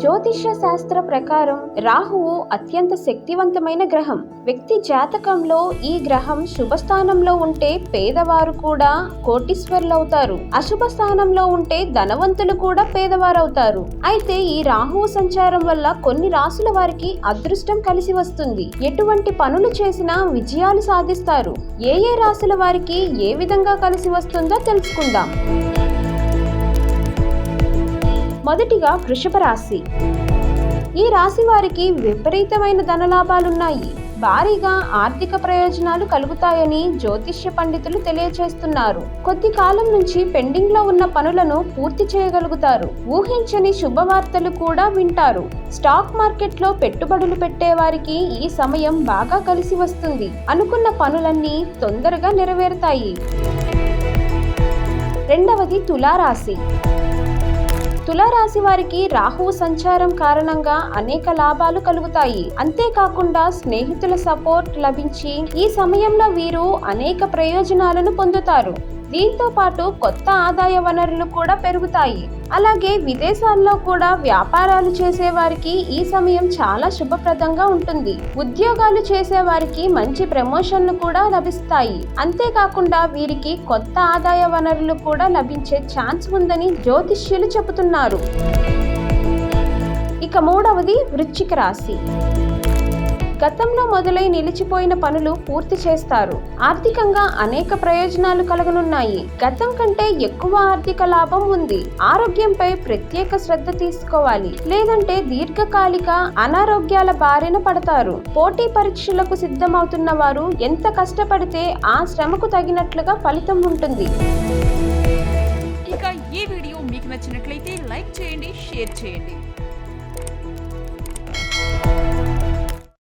జ్యోతిష్య శాస్త్ర ప్రకారం రాహువు అత్యంత శక్తివంతమైన గ్రహం. వ్యక్తి జాతకంలో ఈ గ్రహం శుభ స్థానంలో ఉంటే పేదవారు కూడా కోటీశ్వర్లవుతారు. అశుభ స్థానంలో ఉంటే ధనవంతులు కూడా పేదవారవుతారు. అయితే ఈ రాహువు సంచారం వల్ల కొన్ని రాసుల వారికి అదృష్టం కలిసి వస్తుంది. ఎటువంటి పనులు చేసినా విజయాలు సాధిస్తారు. ఏ ఏ రాసుల వారికి ఏ విధంగా కలిసి వస్తుందో తెలుసుకుందాం. మొదటిగా వృషభ రాశి. ఈ రాశి వారికి విపరీతమైన ధనలాభాలున్నాయి భారీగా ఆర్థిక ప్రయోజనాలు కలుగుతాయని జ్యోతిష్య పండితులు తెలియజేస్తున్నారు కొద్ది కాలం నుంచి పెండింగ్లో ఉన్న పనులను పూర్తి చేయగలుగుతారు. ఊహించని శుభవార్తలు కూడా వింటారు. స్టాక్ మార్కెట్లో పెట్టుబడులు పెట్టే వారికి ఈ సమయం బాగా కలిసి వస్తుంది. అనుకున్న పనులన్నీ తొందరగా నెరవేరుతాయి. రెండవది తులారాశి. తులారాశి వారికి రాహువు సంచారం కారణంగా అనేక లాభాలు కలుగుతాయి. అంతేకాకుండా స్నేహితుల సపోర్ట్ లభించి ఈ సమయంలో వీరు అనేక ప్రయోజనాలను పొందుతారు. దీంతో పాటు కొత్త ఆదాయ వనరులు కూడా పెరుగుతాయి. అలాగే విదేశాల్లో కూడా వ్యాపారాలు చేసేవారికి ఈ సమయం చాలా శుభప్రదంగా ఉంటుంది. ఉద్యోగాలు చేసేవారికి మంచి ప్రమోషన్లు కూడా లభిస్తాయి. అంతేకాకుండా వీరికి కొత్త ఆదాయ వనరులు కూడా లభించే ఛాన్స్ ఉందని జ్యోతిష్యులు చెబుతున్నారు. ఇక మూడవది వృశ్చిక రాశి. గతంలో మొదలై నిలిచిపోయిన పనులు పూర్తి చేస్తారు. ఆర్థికంగా అనేక ప్రయోజనాలు కలగనున్నాయి. గతం కంటే ఎక్కువ ఆర్థిక లాభం ఉంది. ఆరోగ్యంపై ప్రత్యేక శ్రద్ధ తీసుకోవాలి. లేదంటే దీర్ఘకాలిక అనారోగ్యాల బారిన పడతారు. పోటీ పరీక్షలకు సిద్ధమవుతున్న వారు ఎంత కష్టపడితే ఆ శ్రమకు తగినట్లుగా ఫలితం ఉంటుంది. ఇక ఈ వీడియో మీకు నచ్చినట్లయితే లైక్ చేయండి షేర్ చేయండి.